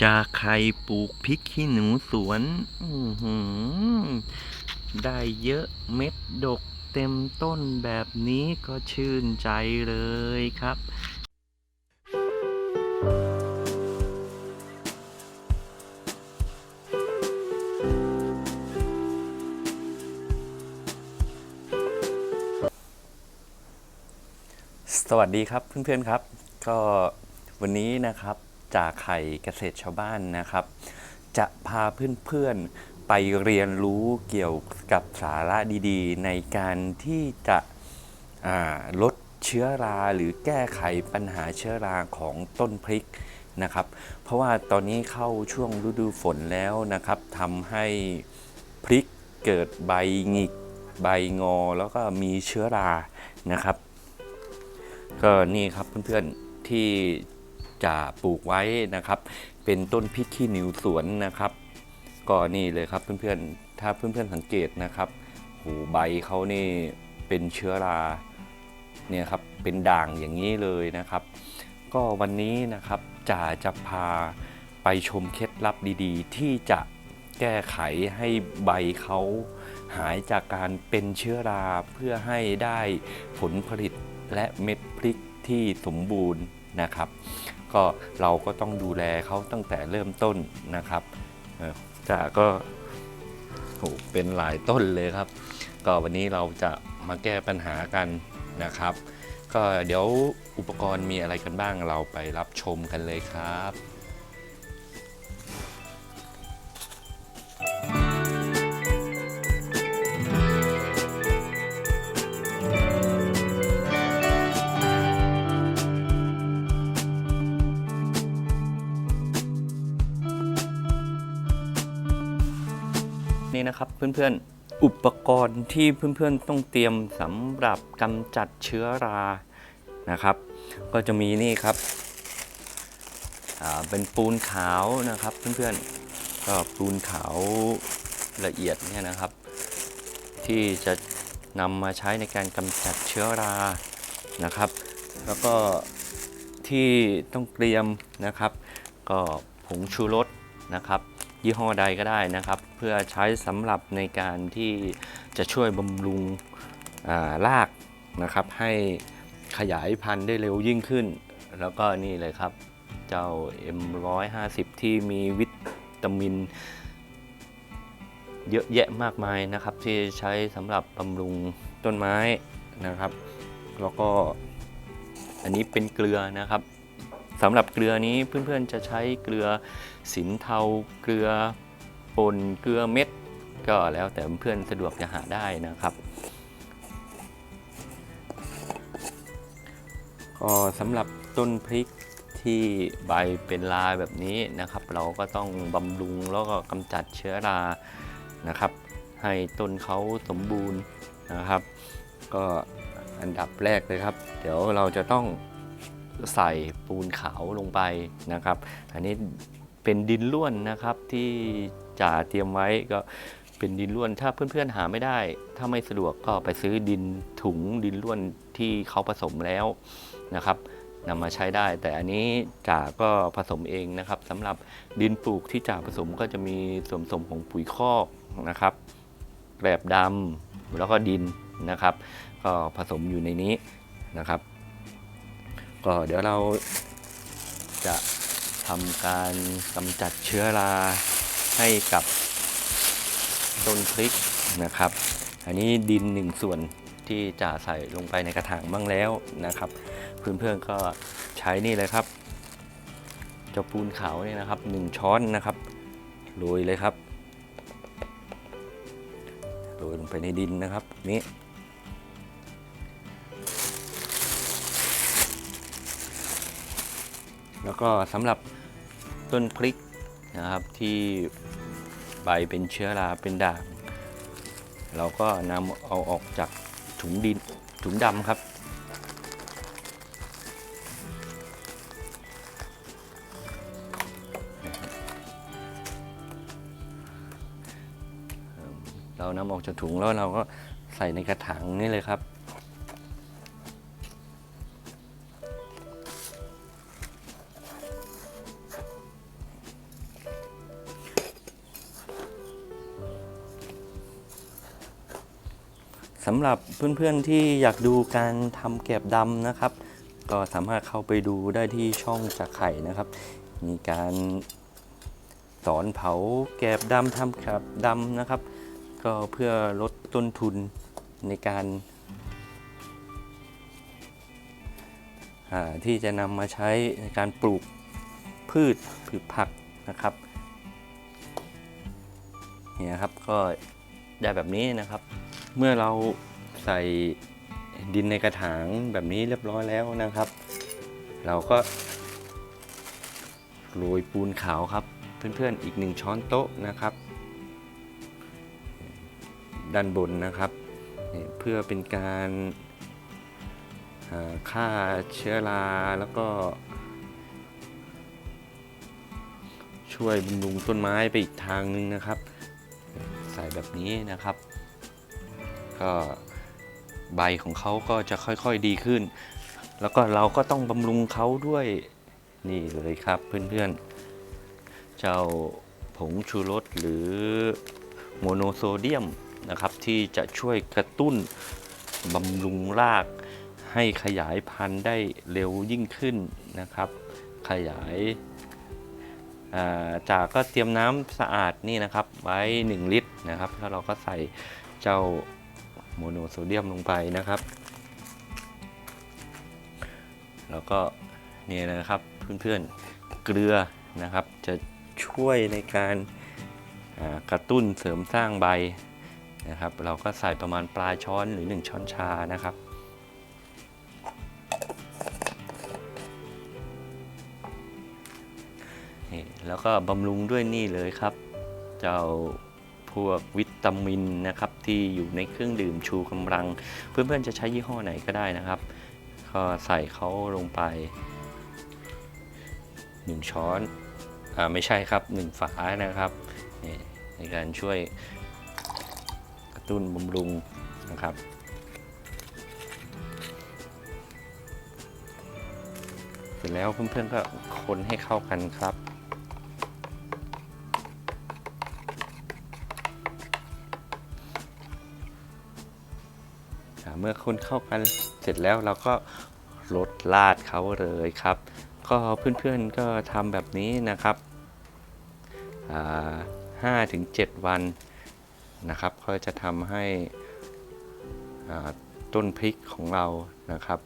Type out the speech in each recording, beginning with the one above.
จาใครปลูกพริกขี้หนูสวนได้เยอะเม็ดดกเต็มต้นแบบนี้ก็ชื่นใจเลยครับสวัสดีครับเพื่อนๆครับ ก็วันนี้นะครับ จากไข่เกษตรชาวบ้านนะครับ จะพาเพื่อนๆไปเรียนรู้เกี่ยวกับสาระดีๆ ในการที่จะลดเชื้อราหรือแก้ไขปัญหาเชื้อราของต้นพริกนะครับ เพราะว่าตอนนี้เข้าช่วงฤดูฝนแล้วนะครับทำให้พริกเกิดใบหงิกใบงอแล้วก็มีเชื้อรานะครับ ก็นี่ครับเพื่อนๆที่ จะปลูกไว้นะครับ เป็นต้นพริกขี้หนิวสวนนะครับก็นี่เลยครับเพื่อนๆ ถ้าเพื่อนๆสังเกตนะครับหูใบเขานี่เป็นเชื้อราเนี่ยครับเป็นด่างอย่างนี้เลยนะครับ ก็วันนี้นะครับจะจะพาไปชมเคล็ดลับดีๆ ที่จะแก้ไขให้ใบเขาหายจากการเป็นเชื้อราเพื่อให้ได้ผลผลิตและเม็ดพริกที่สมบูรณ์นะครับ ก็เราก็ต้องดูแลเขาตั้งแต่เริ่มต้นนะครับจ่าก็โหเป็นหลายต้นเลยครับ ก็วันนี้เราจะมาแก้ปัญหากันนะครับ ก็เดี๋ยวอุปกรณ์มีอะไรกันบ้างเราไปรับชมกันเลยครับ นี่นะครับเพื่อนๆ อุปกรณ์ที่เพื่อนๆต้องเตรียมสำหรับกำจัดเชื้อรานะครับ ก็จะมีนี่ครับเป็นปูนขาวนะครับเพื่อนๆก็ปูนขาวละเอียดเนี่ยนะครับ ที่จะนำมาใช้ในการกำจัดเชื้อรานะครับ แล้วก็ที่ต้องเตรียมนะครับ ก็ผงชูรสนะครับ ยี่ห้อใดก็ได้นะครับ เพื่อใช้สำหรับในการที่จะช่วยบำรุงารากนะครับ ให้ขยายพันธุ์ได้เร็วยิ่งขึ้น แล้วก็นี่เลยครับ เจ้า M150 ที่มีวิตามิน เยอะแยะมากมายนะครับ ที่ใช้สำหรับบำรุงต้นไม้นะครับ แล้วก็อันนี้เป็นเกลือนะครับ สำหรับเกลือนี้เพื่อนๆจะใช้เกลือสินเทาเกลือป่นเกลือเม็ด ก็แล้วแต่เพื่อนสะดวกจะหาได้นะครับก็สำหรับต้นพริกที่ใบเป็นลาแบบนี้นะครับ เราก็ต้องบำรุงแล้วก็กำจัดเชื้อรานะครับ ให้ต้นเขาสมบูรณ์นะครับ ก็อันดับแรกเลยครับ เดี๋ยวเราจะต้อง ใส่ปูนขาวลงไปนะครับ อันนี้เป็นดินล้วนนะครับที่จ่าเตรียมไว้ก็เป็นดินล้วน ถ้าเพื่อนๆหาไม่ได้ ถ้าไม่สะดวกก็ไปซื้อดินถุงดินล้วนที่เขาผสมแล้วนะครับนำมาใช้ได้ แต่อันนี้จ่าก็ผสมเองนะครับสำหรับดินปลูกที่จ่าผสมก็จะมีส่วนผสมของปุ๋ยคอกนะครับแกลบดำแล้วก็ดินนะครับ ก็ผสมอยู่ในนี้นะครับ ก็เดี๋ยวเราจะทำการกำจัดเชื้อราให้กับต้นพริกนะครับ อันนี้ดินหนึ่งส่วนที่จะใส่ลงไปในกระถางบ้างแล้วนะครับ เพื่อนๆก็ใช้นี่เลยครับ เจ้าปูนขาวนี่นะครับหนึ่งช้อนนะครับโรยเลยครับโรยลงไปในดินนะครับนี่ แล้วก็สำหรับต้นพริกนะครับที่ใบเป็นเชื้อราเป็นด่าง เราก็นำเอาออกจากถุงดินถุงดำครับ เรานำออกจากถุงแล้วเราก็ใส่ในกระถางนี่เลยครับ สำหรับเพื่อนๆที่อยากดูการทำแกบดำนะครับ ก็สามารถเข้าไปดูได้ที่ช่องจากไข่นะครับ มีการสอนเผาแกบดำทำแกบดำนะครับ ก็เพื่อลดต้นทุนในการาที่จะนำมาใช้ในการปลูกพืชพืชผักนะครับเนี่ยครับก็ได้แบบนี้นะครับ เมื่อเราใส่ดินในกระถางแบบนี้เรียบร้อยแล้วนะครับ เราก็โรยปูนขาวครับ เพื่อนๆอีกหนึ่งช้อนโต๊ะนะครับ ด้านบนนะครับเพื่อเป็นการฆ่าเชื้อราแล้วก็ช่วยบำรุงต้นไม้ไปอีกทางหนึงนะครับ ใส่แบบนี้นะครับ ก็ใบของเขาก็จะค่อยๆดีขึ้น แล้วก็เราก็ต้องบำรุงเขาด้วยนี่เลยครับเพื่อนๆ เจ้าผงชูรสหรือโมโนโซเดียมนะครับที่จะช่วยกระตุ้นบำรุงราก ให้ขยายพันธุ์ได้เร็วยิ่งขึ้นนะครับ ขยายาจากก็เตรียมน้ำสะอาดนี่นะครับไว้ 1 ลิตรนะครับ แล้วเราก็ใส่เจ้า โมโนโซเดียมลงไปนะครับ แล้วก็เนี่ยนะครับเพื่อนๆเกลือนะครับ จะช่วยในการกระตุ้นเสริมสร้างใบนะครับ เราก็ใส่ประมาณปลายช้อนหรือ 1 ช้อนชานะครับแล้วก็บำรุงด้วยนี่เลยครับ เจ้า พวกวิตามินนะครับที่อยู่ในเครื่องดื่มชูกำลัง เพื่อนๆจะใช้ยี่ห้อไหนก็ได้นะครับ ก็ใส่เขาลงไป 1 ช้อนอ่าไม่ใช่ครับ 1 ฝานะครับนี่ในการช่วยกระตุ้นบำรุงนะครับเสร็จแล้วเพื่อนๆก็คนให้เข้ากันครับ เมื่อคนเข้ากันเสร็จแล้วเราก็ลดลาดเขาเลยครับ ก็เพื่อนๆก็ทำแบบนี้นะครับห้าถึงเจ็ดวันนะครับก็จะทำให้ต้นพริกของเรานะครับ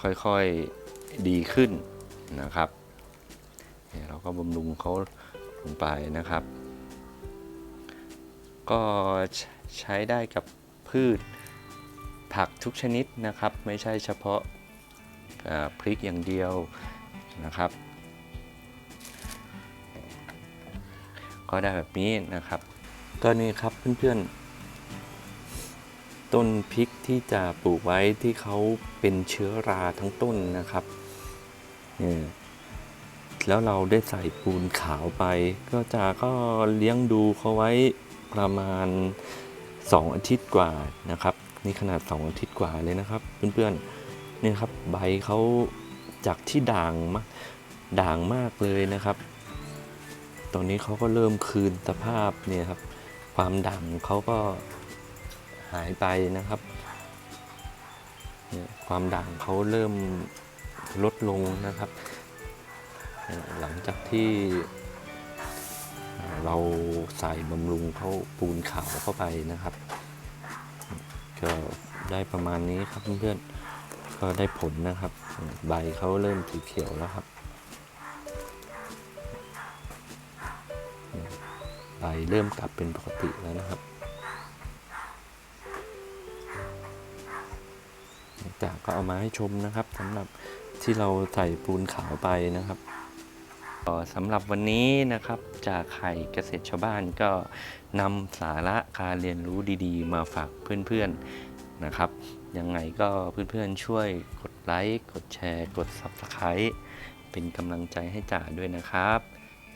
ค่อยๆดีขึ้นนะครับเราก็บำรุงเขาลงไปนะครับ ก็ใช้ได้กับพืช ผักทุกชนิดนะครับ ไม่ใช่เฉพาะพริกอย่างเดียวนะครับ ก็ได้แบบนี้นะครับ ก็นี่ครับเพื่อนๆ ต้นพริกที่จะปลูกไว้ที่เขาเป็นเชื้อราทั้งต้นนะครับเนี่ยแล้วเราได้ใส่ปูนขาวไป ก็จะก็เลี้ยงดูเขาไว้ประมาณ 2 อาทิตย์กว่านะครับ นี่ขนาด2อาทิตย์กว่าเลยนะครับ เพื่อนๆนี่ครับใบเขาจากที่ด่างมากด่างมากเลยนะครับ ตอนนี้เขาก็เริ่มคืนสภาพเนี่ยครับ ความด่างเขาก็หายไปนะครับเนี่ยความด่างเขาเริ่มลดลงนะครับ หลังจากที่เราใส่บำรุงเขาปูนขาวเข้าไปนะครับ ก็ได้ประมาณนี้ครับเพื่อนๆก็ได้ผลนะครับ ใบเขาเริ่มสีเขียวแล้วครับ ใบเริ่มกลับเป็นปกติแล้วนะครับ จากก็เอามาให้ชมนะครับสำหรับที่เราใส่ปูนขาวไปนะครับ สำหรับวันนี้นะครับจากไข่เกษตรชาวบ้านก็นำสาระการเรียนรู้ดีๆ มาฝากเพื่อนๆนะครับ ยังไงก็เพื่อนๆช่วยกดไลค์กดแชร์กด Subscribe เป็นกำลังใจให้จ่าด้วยนะครับ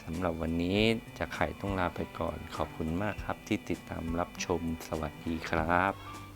สำหรับวันนี้จากไข่ต้องลาไปก่อน ขอบคุณมากครับที่ติดตามรับชมสวัสดีครับ